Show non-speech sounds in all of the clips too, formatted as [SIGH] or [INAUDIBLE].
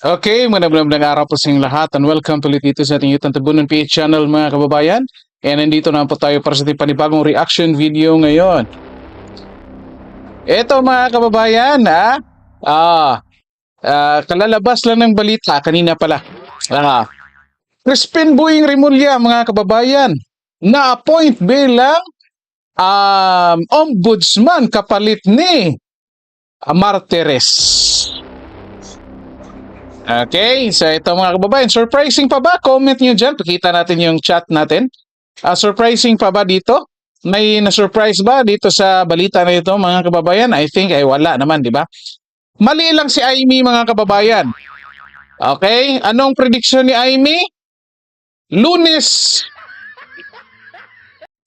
Okay, magandang magandang araw po sa inyong lahat and welcome ulit dito sa ating YouTube Tabunan PH channel mga kababayan. And nandito na po tayo para sa ating panibagong reaction video ngayon. Ito mga kababayan, ha? Ah, ah, kalalabas lang ng balita kanina pala. Ah, Crispin Buing Rimulya mga kababayan, na-appoint bilang um, ombudsman kapalit ni Martires. Okay, so ito mga kababayan, surprising pa ba? Comment nyo dyan, pakita natin yung chat natin. Ah, surprising pa ba dito? May na-surprise ba dito sa balita na ito mga kababayan? I think ay wala naman, di ba? Mali lang si Amy mga kababayan. Okay, anong prediction ni Amy? Lunes.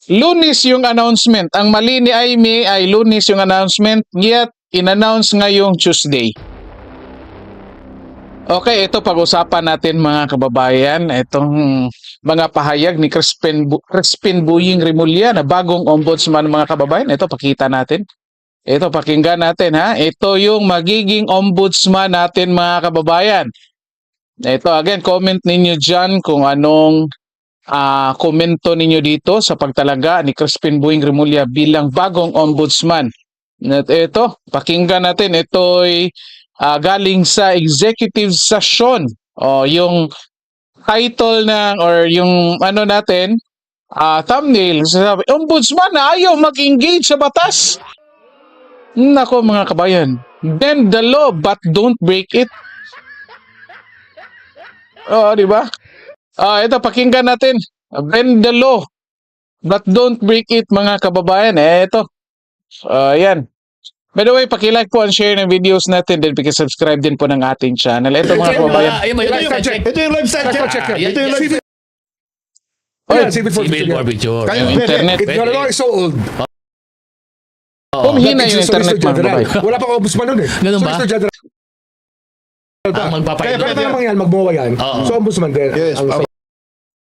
Lunes yung announcement. Ang mali ni Amy ay lunes yung announcement, yet in-announce ngayong Tuesday. Okay, ito pag-usapan natin mga kababayan, itong mga pahayag ni Crispin, Bu- Crispin Buying Rimulya na bagong ombudsman mga kababayan. Ito pakita natin. Ito pakinggan natin ha. Ito yung magiging ombudsman natin mga kababayan. Ito again, comment ninyo dyan kung anong ah, komento ninyo dito sa pagtalaga ni Crispin Buying Rimulya bilang bagong ombudsman. At ito, pakinggan natin. Ito'y ah, galing sa executive session o yung title ng or yung ano natin ah thumbnail sabi ombudsman na ayaw mag-engage sa batas nako mga kabayan bend the law but don't break it oh di ba ah ito pakinggan natin bend the law but don't break it mga kababayan eh ito Ah, yan By the way, pakilike po and share ng videos natin din subscribe din po ng ating channel. Ito mga kababayan. Ayun, ayun, Live ayun, check. Ito yung live check. Live Ito yung live check. Oy, Yan, civil for Civil forfeiture. Kaya internet, It- law is so old. Oo. Kung hina That yung internet mga kababayan. Wala pang ombudsman nun eh. Ganun ba? Ang magpapahid Kaya lang pwede yan. namang yan, magbuwa yan. Oo. So, ombudsman din. Yes, Ang- pa-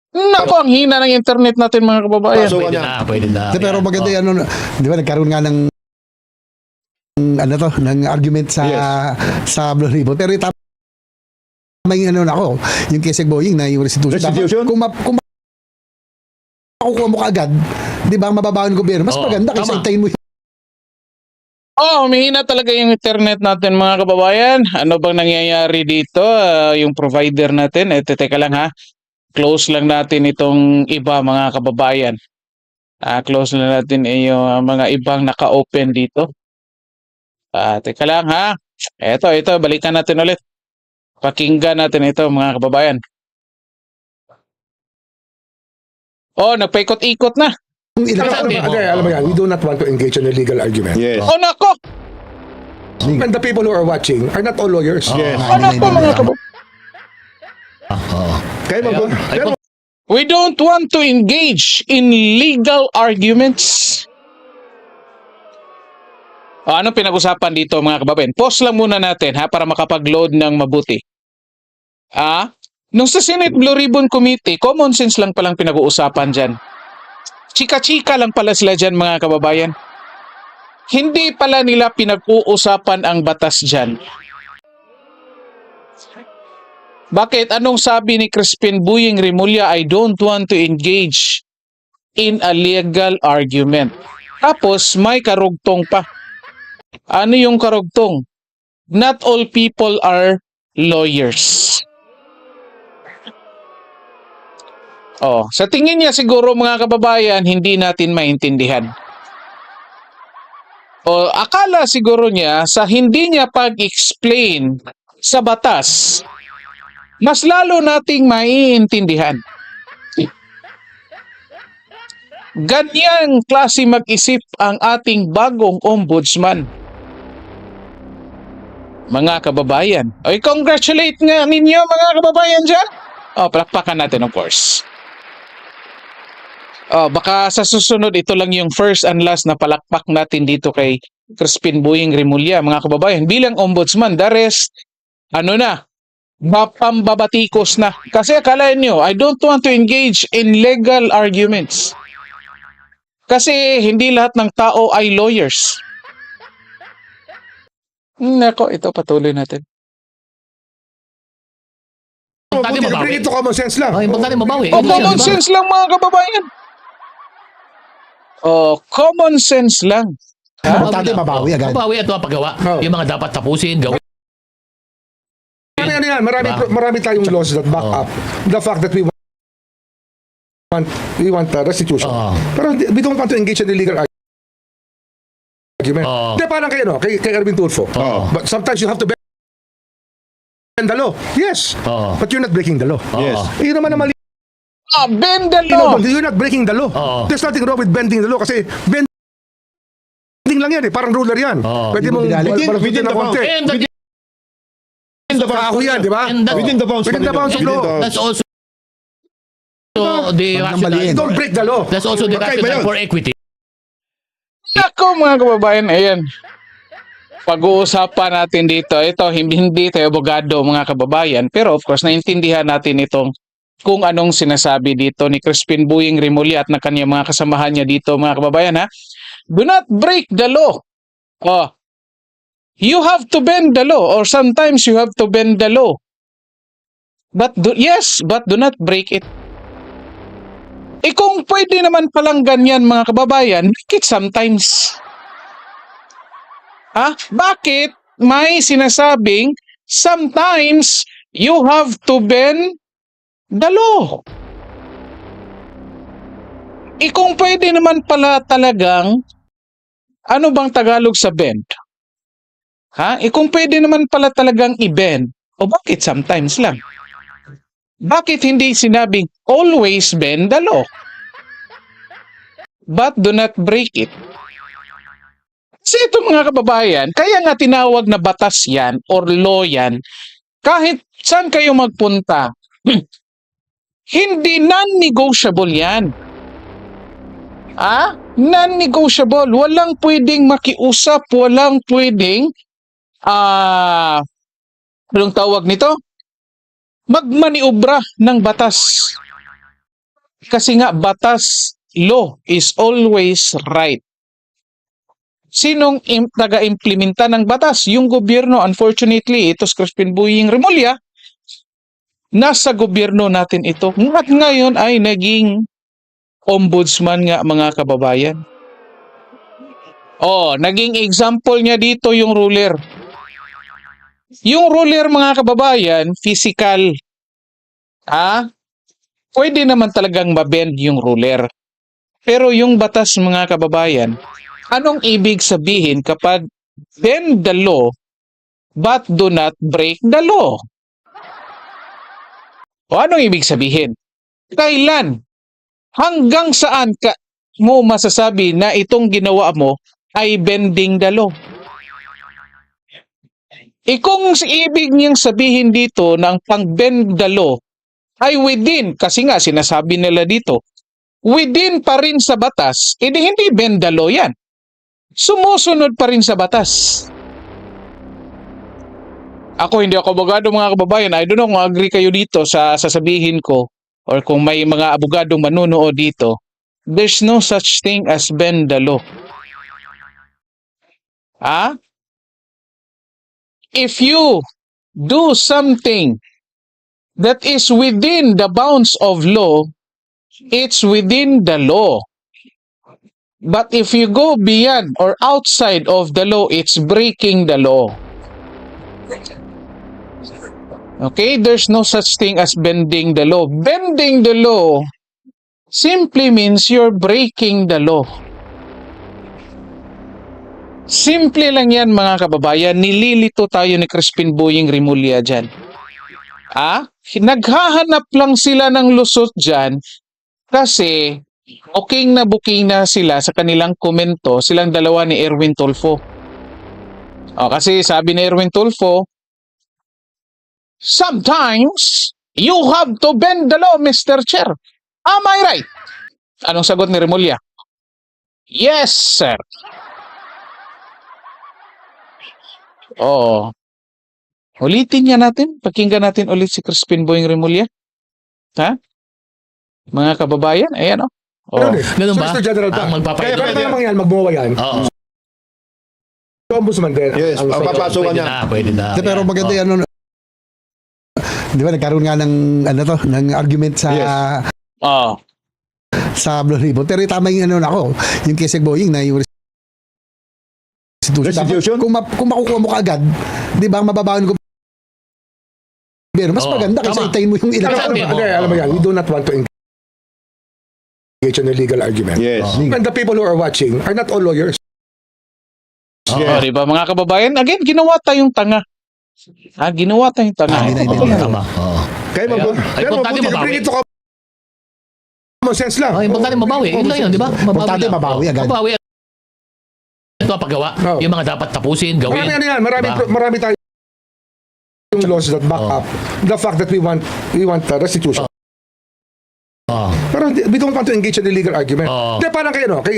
Nako, ang hina ng internet natin mga kababayan. So, Pwede ano? na, pwede na. Di, pero maganda yan, ano, di ba, nagkaroon nga ng ano to, ng argument sa sa Blue Ribbon. Pero yung tama yung ano na ako, yung Keseg Boying na yung restitution. Restitution? Dapat, kung, ma, kung makukuha mo kaagad, di ba, mababawan ng gobyerno, mas Oo, maganda kaysa tama. hintayin mo Oh, humihina talaga yung internet natin mga kababayan. Ano bang nangyayari dito? Ah, yung provider natin, eh, teka lang ha. Close lang natin itong iba mga kababayan. Ah, close lang natin eh, yung ah, mga ibang naka-open dito. Ah, teka lang ha. Eto, ito, balikan natin ulit. Pakinggan natin ito mga kababayan. Oh, nagpaikot-ikot na. Election. alam alam mo yan, we do not want to engage in a legal argument. Yes. Oh, nako! And the people who are watching are not all lawyers. Oo. Oh, nako mga kababayan. Oo. Kaya mag- We don't want to engage in legal arguments. O, anong pinag-usapan dito mga kababayan? Pause lang muna natin ha para makapag-load ng mabuti. Ah, nung sa Senate Blue Ribbon Committee, common sense lang palang pinag-uusapan dyan. Chika-chika lang pala sila dyan mga kababayan. Hindi pala nila pinag-uusapan ang batas dyan. Bakit? Anong sabi ni Crispin Buying Rimulya? I don't want to engage in a legal argument. Tapos may karugtong pa. Ano yung karugtong? Not all people are lawyers. Oh, sa tingin niya siguro mga kababayan, hindi natin maintindihan. O akala siguro niya sa hindi niya pag-explain sa batas, mas lalo nating maiintindihan. Ganyang klase mag-isip ang ating bagong ombudsman. Mga kababayan. Oy, congratulate nga ninyo mga kababayan dyan. Oh, palakpakan natin of course. Oh, baka sa susunod ito lang yung first and last na palakpak natin dito kay Crispin Boying Rimulya, mga kababayan. Bilang ombudsman, the rest, ano na, mapambabatikos na. Kasi akala nyo, I don't want to engage in legal arguments. Kasi hindi lahat ng tao ay lawyers. Nako, ito patuloy natin. Importante mabawi. bring it to common sense lang. Oh, importante mabawi. Oh, common sense lang mga kababayan. Oh, common sense lang. Importante mabawi agad. Mabawi at mapagawa. Oh. Yung mga dapat tapusin, gawin. Ano yan, yan, marami, Diba? marami tayong laws that back Oh. up the fact that we want we want uh, restitution. Oh. Pero we don't want to engage in illegal argument. Oh. Hindi, parang kayo, no? Kay, kay Erwin Tulfo. Oh. But sometimes you have to bend the law. Yes. Oh. But you're not breaking the law. Yes. Eh, yun naman ang mali. Ah, bend the You know, law. you're not breaking the law. Oo. There's nothing wrong with bending the law kasi bending lang yan eh. Parang ruler yan. Oo. Pwede mong within, Within- within the bounds. konti. And that, Kaho yan, di ba? Within the bounds. Within the bounds of Within law. the- that's also so the rationale. Don't break the law. That's also the rationale for equity. Nako mga kababayan, ayan. Pag-uusapan natin dito, ito hindi, hindi tayo abogado mga kababayan, pero of course naintindihan natin itong kung anong sinasabi dito ni Crispin Buying Rimulya at ng kanyang mga kasamahan niya dito mga kababayan ha. Do not break the law. Oh. You have to bend the law or sometimes you have to bend the law. But do, yes, but do not break it. Eh kung pwede naman palang ganyan mga kababayan, make it sometimes. Ha? Bakit may sinasabing sometimes you have to bend law? Eh kung pwede naman pala talagang ano bang Tagalog sa bend? Ha? Eh kung pwede naman pala talagang i-bend, o bakit sometimes lang? Bakit hindi sinabing always bend the law? But do not break it. Kasi ito mga kababayan, kaya nga tinawag na batas yan or law yan, kahit saan kayo magpunta, [CLEARS THROAT] hindi non-negotiable yan. Ah? Non-negotiable. Walang pwedeng makiusap, walang pwedeng, ah, anong tawag nito? Magmaniobra ng batas. Kasi nga, batas, law is always right. Sinong im- taga-implementa ng batas? Yung gobyerno. Unfortunately, ito si Crispin Buying Remulla, nasa gobyerno natin ito. At ngayon ay naging ombudsman nga mga kababayan. Oh, naging example niya dito yung ruler. Yung ruler mga kababayan, physical. Ah, pwede naman talagang mabend yung ruler. Pero yung batas mga kababayan, anong ibig sabihin kapag bend the law but do not break the law? O anong ibig sabihin? Kailan? Hanggang saan ka mo masasabi na itong ginawa mo ay bending the law? E kung ibig niyang sabihin dito ng pang-bend the law ay within, kasi nga sinasabi nila dito, within pa rin sa batas, edi hindi bend the law yan. Sumusunod pa rin sa batas. Ako hindi ako abogado mga kababayan. I don't know kung agree kayo dito sa sasabihin ko or kung may mga abogadong manunood dito. There's no such thing as bend the law. Ha? If you do something that is within the bounds of law, it's within the law. But if you go beyond or outside of the law, it's breaking the law. Okay, there's no such thing as bending the law. Bending the law simply means you're breaking the law. Simple lang yan mga kababayan. Nililito tayo ni Crispin Boying Rimulya dyan. Ah? Naghahanap lang sila ng lusot dyan kasi booking na booking na sila sa kanilang komento, silang dalawa ni Erwin Tulfo. O, kasi sabi ni Erwin Tulfo, Sometimes, you have to bend the law, Mr. Chair. Am I right? Anong sagot ni Remulla? Yes, sir. Oo. Ulitin niya natin. Pakinggan natin ulit si Crispin Boying Remulla. Ha? Mga kababayan, ayan o. Oh. Ganun eh. Ganun ba? Solicitor General. Ang magpapakita. Kaya kaya naman yan, magbumawa yan. Oo. Ombudsman din. Yes, ang- ang- Pwede niya. na, pwede na. Pero maganda yan. Ano, di ba nagkaroon nga ng ano to, ng argument sa Yes. Oh. sa Blue Ribbon. Pero tama yung ano na ako, yung Kesek Boying na yung restitution. Restitution? Dapat Kung, ma- kung makukuha mo kaagad, di ba, mababawan ko pero mas Oo, maganda kasi tama. hintayin mo yung ilang Alam, Sabi alam, mo, alam, alam mo yan, we do not want to engage in a legal argument. Yes. And the people who are watching are not all lawyers. Oo. Oh, di ba mga kababayan? Again, ginawa tayong tanga. Ah, ginawa tayong tanga. Oo, Hindi na. tama. Oo. Kaya mabuti. Pero mabuti, mabawi. bring it to common sense lang. Oh, importante mabawi. Yun lang yun, di ba? Mabawi mabawi agad. Mabawi. Ito ang paggawa. Yung mga dapat tapusin, gawin. Marami ano yan, marami, Diba? marami tayo yung laws that back Oh. up the fact that we want we want restitution. Oo. Pero hindi- we don't want to engage in a legal argument. Hindi, parang kayo, no? Kay,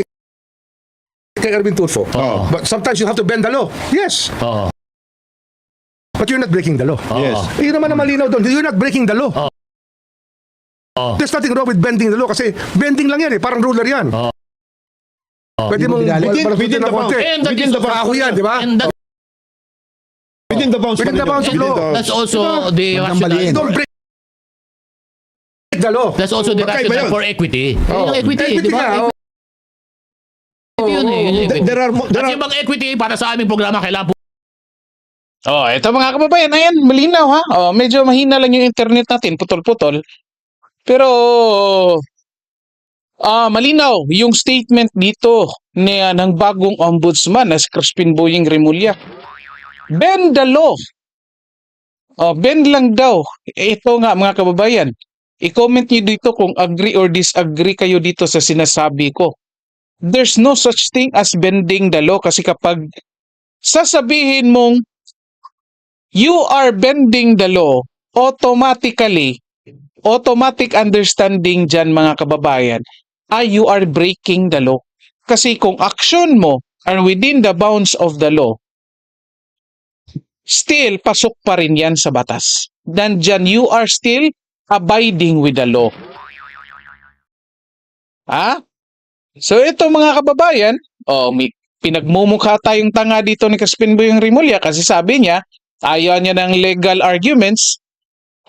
kay Erwin Tulfo. Oo. But sometimes you have to bend the law. Yes. Oo. But you're not breaking the law. Oo. Yes. Eh, yun naman ang malinaw doon. You're not breaking the law. Oo. There's nothing wrong with bending the law kasi bending lang yan eh. Parang ruler yan. Oo. Pwede mong Within- balutin within ng the konti. And that Within is, the bounds. Kahoy yan, di ba? and that, Within the bounds. Within the bounds of law. the- that's also the Huwag kang rationale. don't break the law. That's also the Magkaiba rationale yun. for equity. Oo. Yung equity, Equity di ba? nga, oo. Equity yun eh. yun yung There- equity. There are mo- there At are yung bang equity para sa aming programa, kailangan po Oh, ito mga kababayan, ayan, malinaw ha. Oh, medyo mahina lang yung internet natin, putol-putol. Pero ah malinaw yung statement dito ni ah, ng bagong ombudsman na si Crispin Boying Remulla. Bend the law. Oh, bend lang daw. Ito nga mga kababayan. I-comment niyo dito kung agree or disagree kayo dito sa sinasabi ko. There's no such thing as bending the law kasi kapag sasabihin mong you are bending the law, automatically, automatic understanding dyan mga kababayan, ay you are breaking the law. Kasi kung action mo are within the bounds of the law, still pasok pa rin yan sa batas. Dan dyan you are still abiding with the law. Ha? So ito mga kababayan, oh, may pinagmumukha tayong tanga dito ni Crispin Boyong Rimulya kasi sabi niya, ayaw niya ng legal arguments.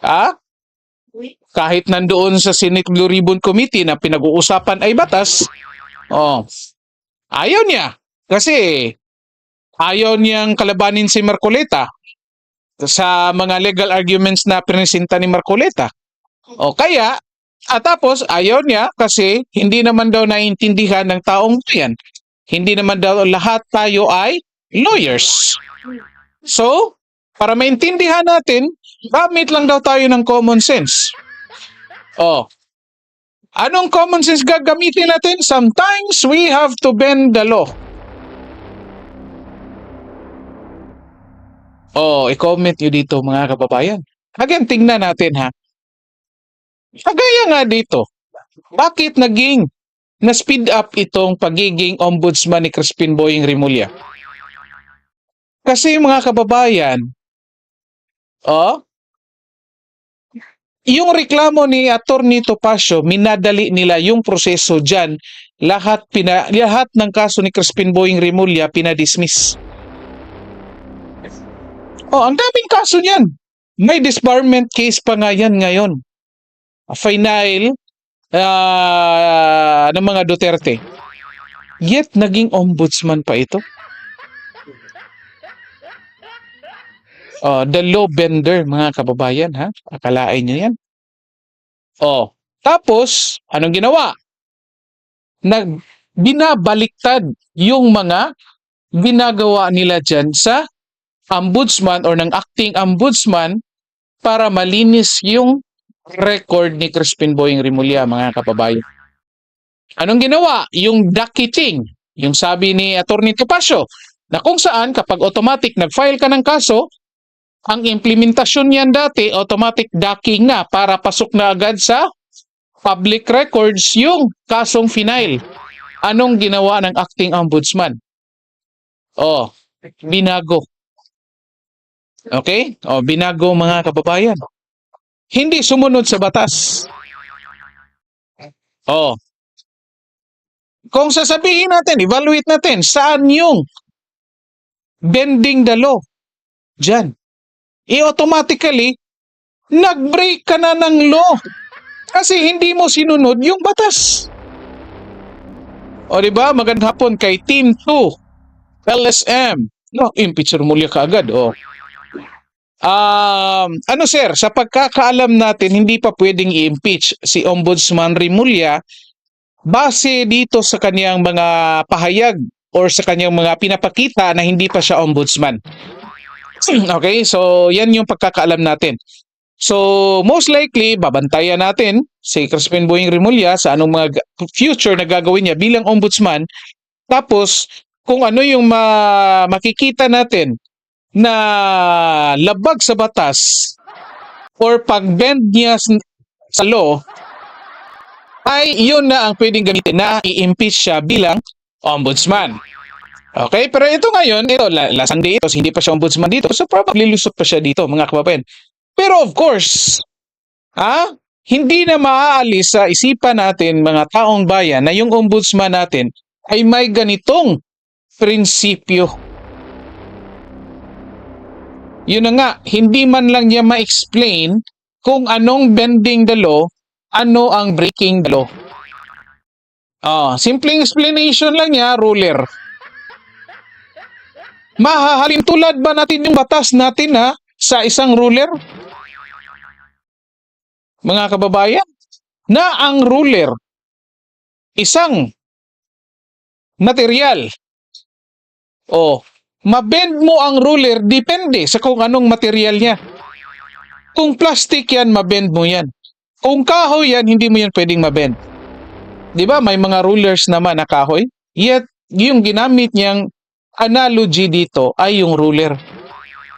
Ah? Kahit nandoon sa Senate Blue Ribbon Committee na pinag-uusapan ay batas, oh, ayaw niya. Kasi ayaw niyang kalabanin si Marcoleta sa mga legal arguments na presenta ni Marcoleta. O kaya, at tapos ayaw niya kasi hindi naman daw naiintindihan ng taong bayan. Hindi naman daw lahat tayo ay lawyers. So, para maintindihan natin, gamit lang daw tayo ng common sense. Oh. Anong common sense gagamitin natin? Sometimes we have to bend the law. Oh, i-comment nyo dito mga kababayan. Again, tingnan natin ha. Kagaya nga dito, bakit naging na-speed up itong pagiging ombudsman ni Crispin Boying Rimulya? Kasi mga kababayan, oh, yung reklamo ni Attorney Topacio, minadali nila yung proseso dyan. Lahat, pina, lahat ng kaso ni Crispin Boying Rimulya pinadismiss. Oh, ang daming kaso niyan. May disbarment case pa nga yan ngayon. Final ah, ng mga Duterte. Yet, naging ombudsman pa ito. Oh, the law bender, mga kababayan, ha? Akalain nyo yan. Oh, tapos, anong ginawa? Nag, binabaliktad yung mga ginagawa nila dyan sa ombudsman or ng acting ombudsman para malinis yung record ni Crispin Boying Rimulya, mga kababayan. Anong ginawa? Yung docketing. Yung sabi ni Atty. Topacio, na kung saan kapag automatic nag-file ka ng kaso, ang implementasyon niyan dati, automatic docking na para pasok na agad sa public records yung kasong final. Anong ginawa ng acting ombudsman? Oh, binago. Okay? Oh, binago mga kababayan. Hindi sumunod sa batas. Oh. Kung sasabihin natin, evaluate natin, saan yung bending the law? Diyan. I-automatically, nag-break ka na ng law. Kasi hindi mo sinunod yung batas. O di ba? Magandang hapon kay Team 2, LSM. No, impeach Remulla ka agad. Oh. Um, ano sir, sa pagkakaalam natin, hindi pa pwedeng i-impeach si Ombudsman Remulla base dito sa kanyang mga pahayag or sa kanyang mga pinapakita na hindi pa siya ombudsman. [LAUGHS] Okay, so yan yung pagkakaalam natin. So, most likely, babantayan natin si Crispin Boying Remulla sa anong mga ga- future na gagawin niya bilang ombudsman. Tapos, kung ano yung ma- makikita natin na labag sa batas or pag-bend niya sa law, ay yun na ang pwedeng gamitin na i-impeach siya bilang ombudsman. Okay, pero ito ngayon, ito, la- last Sunday ito, hindi pa siya ombudsman dito, so probably lusot pa siya dito, mga kababayan. Pero of course, ha? Hindi na maaalis sa isipan natin, mga taong bayan, na yung ombudsman natin ay may ganitong prinsipyo. Yun na nga, hindi man lang niya ma-explain kung anong bending the law, ano ang breaking the law. Ah, simpleng explanation lang niya, ruler. Mahahalin tulad ba natin yung batas natin ha, sa isang ruler? Mga kababayan, na ang ruler, isang material. O, mabend mo ang ruler, depende sa kung anong material niya. Kung plastic yan, mabend mo yan. Kung kahoy yan, hindi mo yan pwedeng mabend. Di ba? May mga rulers naman na kahoy. Yet, yung ginamit niyang analogy dito ay yung ruler.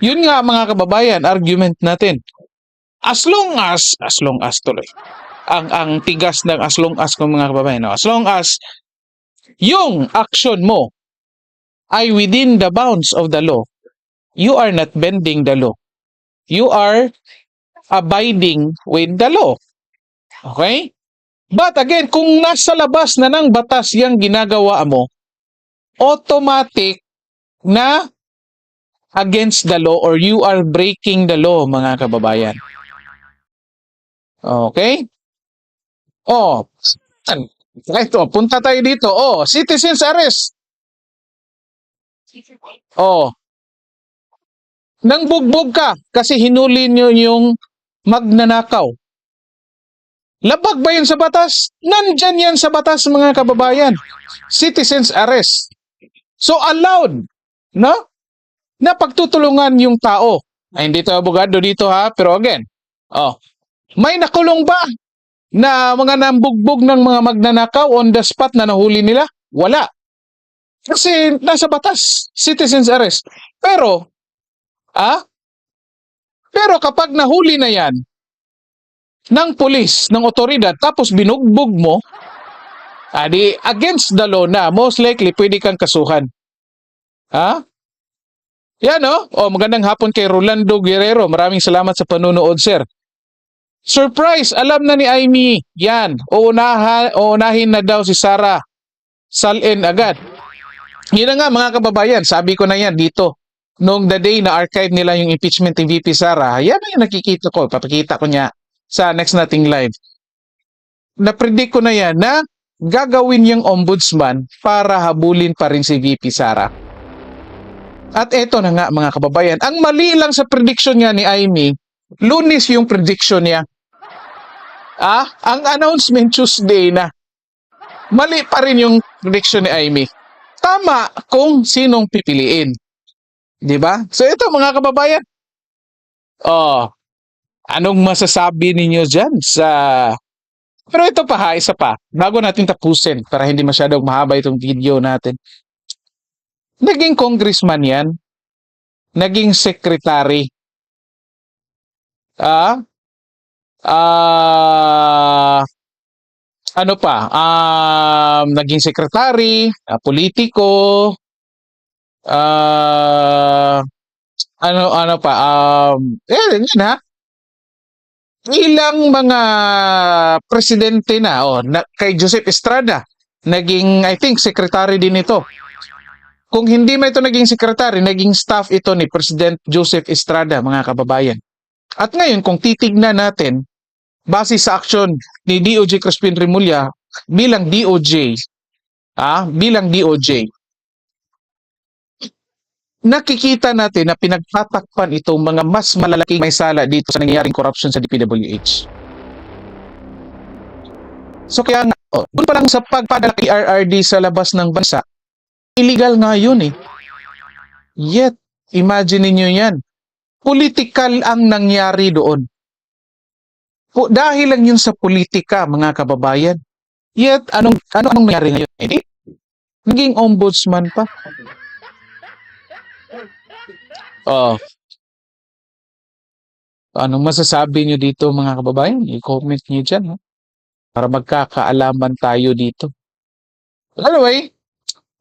Yun nga mga kababayan, argument natin. As long as, as long as tuloy, ang, ang tigas ng as long as ng mga kababayan, no? as long as yung action mo ay within the bounds of the law, you are not bending the law. You are abiding with the law. Okay? But again, kung nasa labas na ng batas yung ginagawa mo, automatic na against the law or you are breaking the law, mga kababayan. Okay? Oh, ito, punta tayo dito. Oh, citizens arrest. Oh. Nang bugbog ka kasi hinuli niyo yung magnanakaw. Labag ba yun sa batas? Nandyan yan sa batas mga kababayan. Citizens arrest. So allowed, no? Na pagtutulungan yung tao. Ay, hindi to abogado dito ha, pero again, oh, may nakulong ba na mga nambugbog ng mga magnanakaw on the spot na nahuli nila? Wala. Kasi nasa batas, citizens arrest. Pero, ah, pero kapag nahuli na yan ng pulis, ng otoridad, tapos binugbog mo, adi against the law na, most likely pwede kang kasuhan. Ha? Yan no? Oh, magandang hapon kay Rolando Guerrero. Maraming salamat sa panunood, sir. Surprise! Alam na ni Amy. Yan. Uunahin na daw si Sarah. Salin agad. Yun nga mga kababayan. Sabi ko na yan dito. Noong the day na archive nila yung impeachment ni VP Sara, yan na yung nakikita ko. Papakita ko niya sa next nating live. Na-predict ko na yan na gagawin yung ombudsman para habulin pa rin si VP Sara. At eto na nga mga kababayan, ang mali lang sa prediction niya ni Amy, lunis yung prediction niya. Ah, ang announcement Tuesday na. Mali pa rin yung prediction ni Amy. Tama kung sinong pipiliin. 'Di ba? So ito mga kababayan. Oh, anong masasabi ninyo diyan sa Pero ito pa ha, isa pa. Bago natin tapusin para hindi masyadong mahaba itong video natin. Naging congressman yan. Naging secretary. Ah? Ah, ano pa? Um, naging secretary, ah, politiko, ah, ano ano pa? Um, eh, yun ha. Ilang mga presidente na, oh, na, kay Joseph Estrada, naging, I think, secretary din ito. Kung hindi man ito naging secretary, naging staff ito ni President Joseph Estrada, mga kababayan. At ngayon, kung titignan natin, base sa aksyon ni DOJ Crispin Remulla bilang DOJ, ah, bilang DOJ, nakikita natin na pinagtatakpan itong mga mas malalaking may sala dito sa nangyayaring corruption sa DPWH. So kaya nga, oh, doon pa lang sa pagpadala kay RRD sa labas ng bansa, illegal nga yun eh. Yet, imagine niyo yan. Political ang nangyari doon. Po, dahil lang yun sa politika, mga kababayan. Yet, anong, ano anong nangyari ngayon? Eh, naging ombudsman pa. Oh. Anong masasabi nyo dito mga kababayan? I-comment nyo dyan. Ha? Para magkakaalaman tayo dito. Anyway,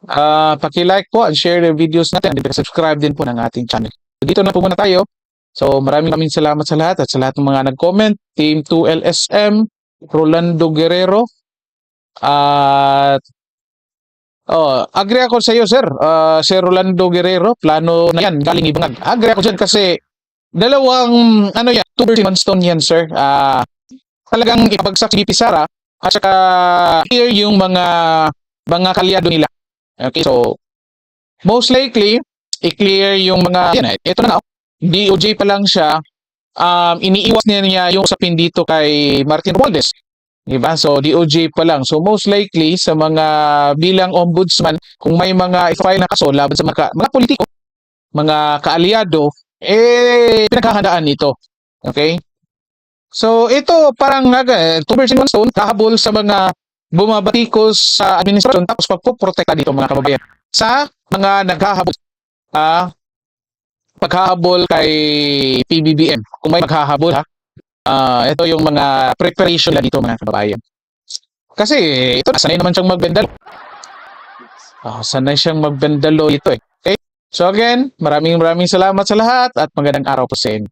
ah paki-like po and share the videos natin. And subscribe din po ng ating channel. Dito na po muna tayo. So maraming maraming salamat sa lahat at sa lahat ng mga nag-comment. Team 2LSM, Rolando Guerrero, at Oh, agree ako sa iyo, sir. Ah, Sir Rolando Guerrero, plano na 'yan, galing ibangag. Agree ako diyan kasi dalawang ano yan, two birds stone yan, sir. Ah, talagang ipabagsak si VP Sara at saka clear yung mga mga kalyado nila. Okay, so most likely i-clear yung mga yan. eh. Ito na, oh. DOJ pa lang siya. Um, iniiwas niya niya yung usapin dito kay Martin Romualdez. Diba? So, DOJ pa lang. So, most likely, sa mga bilang ombudsman, kung may mga i-file na kaso laban sa mga, mga politiko, mga kaalyado, eh, pinaghahandaan ito. Okay? So, ito parang eh, two birds in one stone, kahabol sa mga bumabatikos sa administrasyon tapos pagpoprotekta dito mga kababayan sa mga naghahabol ah paghahabol kay PBBM kung may maghahabol ha Ah, ito yung mga preparation na dito mga kababayan. Kasi ito sanay naman siyang magbendalo. Ah, sanay siyang magbendalo ito eh. Okay? So again, maraming maraming salamat sa lahat at magandang araw po sa inyo.